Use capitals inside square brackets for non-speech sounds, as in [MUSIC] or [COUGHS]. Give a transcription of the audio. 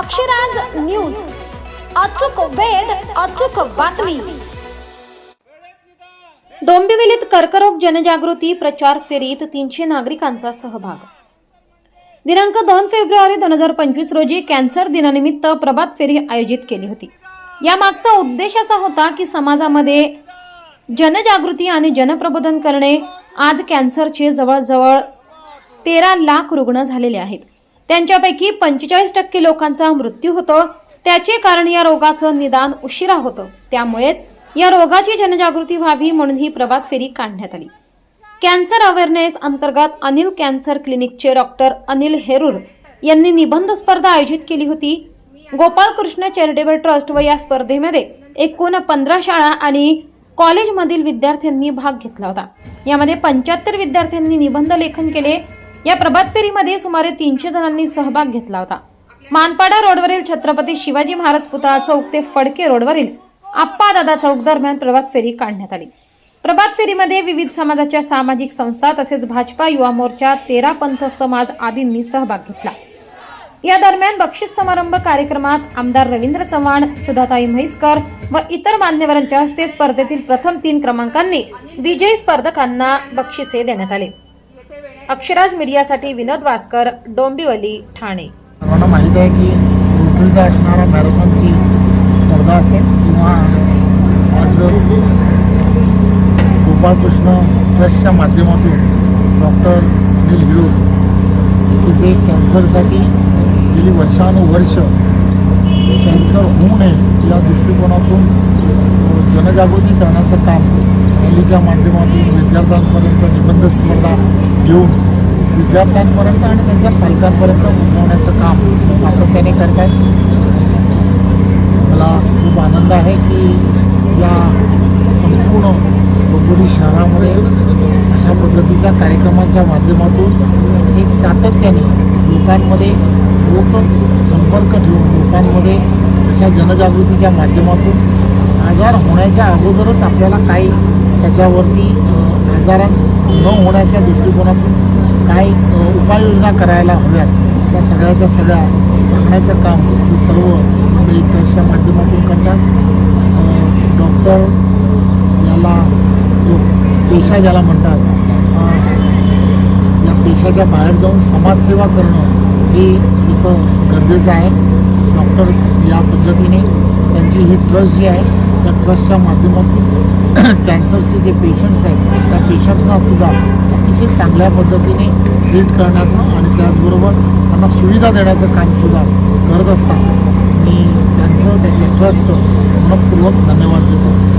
Akshraj news. अचूक वेध अचूक बातमी. डोंबिवलीत कर्करोग जनजागृती प्रचार फेरीत तीनशे नागरिकांचा सहभाग. दिनांक दोन फेब्रुवारी दोन हजार पंचवीस रोजी कॅन्सर दिनानिमित्त प्रभात फेरी आयोजित केली होती. यामागचा उद्देश असा होता की समाजामध्ये जनजागृती आणि जनप्रबोधन करणे आज कॅन्सरचे जवळजवळ तेरा लाख रुग्ण झालेले आहेत. त्यांच्यापैकी पंचेचाळीस टक्के लोकांचा मृत्यू होतो. त्याचे कारण या रोगाचं निदान उशिरा होतं. त्यामुळेच या रोगाची जनजागृती व्हावी म्हणून ही प्रभात फेरी काढण्यात आली. कॅन्सर अवेअरनेस अंतर्गत अनिल कॅन्सर क्लिनिकचे डॉक्टर अनिल हेरूर यांनी निबंध स्पर्धा आयोजित केली होती. गोपाळकृष्ण चॅरिटेबल ट्रस्ट व या स्पर्धेमध्ये एकूण पंधरा शाळा आणि कॉलेजमधील विद्यार्थ्यांनी भाग घेतला होता. यामध्ये पंच्याहत्तर विद्यार्थ्यांनी निबंध लेखन केले. या प्रभात फेरीमध्ये सुमारे तीनशे जणांनी सहभाग घेतला होता. मानपाडा रोडवरील छत्रपती शिवाजी महाराज पुतळा चौक ते फडके रोडवरील आप्पा दादा चौक दरम्यान प्रभात फेरी काढण्यात आली. प्रभात फेरीमध्ये विविध समाजाच्या सामाजिक संस्था तसेच भाजपा युवा मोर्चा तेरा पंथ समाज आदींनी सहभाग घेतला. या दरम्यान बक्षीस समारंभ कार्यक्रमात आमदार रवींद्र चव्हाण सुधाताई म्हैसकर व इतर मान्यवरांच्या हस्ते स्पर्धेतील प्रथम तीन क्रमांकांनी विजयी स्पर्धकांना बक्षिसे देण्यात आले. अक्षराज मीडियासाठी विनोद वासकर डोंबिवली ठाणे. सर्वांना माहीत आहे की रुटरीचा असणारा मॅरेथॉनची स्पर्धा असेल किंवा आज गोपाळकृष्ण ट्रस्टच्या माध्यमातून डॉक्टर अनिल हिरो हे कॅन्सरसाठी गेली वर्षानुवर्ष. कॅन्सर होऊ नये या दृष्टिकोनातून जनजागृती करण्याचं काम रॅलीच्या माध्यमातून विद्यार्थ्यांपर्यंत निबंध स्पर्धा घेऊन विद्यार्थ्यांपर्यंत आणि त्यांच्या पालकांपर्यंत पोहोचवण्याचं काम सातत्याने करत आहेत मला खूप आनंद आहे की या संपूर्ण डोंबिवली शहरामध्ये अशा पद्धतीच्या कार्यक्रमांच्या माध्यमातून एक सातत्याने लोकांमध्ये लोक संपर्क ठेवून लोकांमध्ये अशा जनजागृतीच्या माध्यमातून आजार होण्याच्या अगोदरच आपल्याला काही त्याच्यावरती आजारात न होण्याच्या दृष्टिकोनातून काही उपाययोजना करायला हव्यात. त्या सगळ्याच्या सगळ्या सांगण्याचं काम हे सर्व म्हणजे मंडळी ट्रस्टच्या माध्यमातून करतात. डॉक्टर याला जो पेशा ज्याला म्हणतात या पेशाच्या बाहेर जाऊन समाजसेवा करणं हे जसं गरजेचं आहे. डॉक्टर्स या पद्धतीने त्यांची ही ट्रस्ट जी आहे त्या ट्रस्टच्या माध्यमातून [COUGHS] कॅन्सरचे जे पेशंट्स आहेत त्या पेशंट्सना सुद्धा अतिशय चांगल्या पद्धतीने ट्रीट करण्याचं आणि त्याचबरोबर त्यांना सुविधा देण्याचं कामसुद्धा करत असतात. मी त्यांचं त्यांच्या ट्रस्टचं मनपूर्वक धन्यवाद देतो.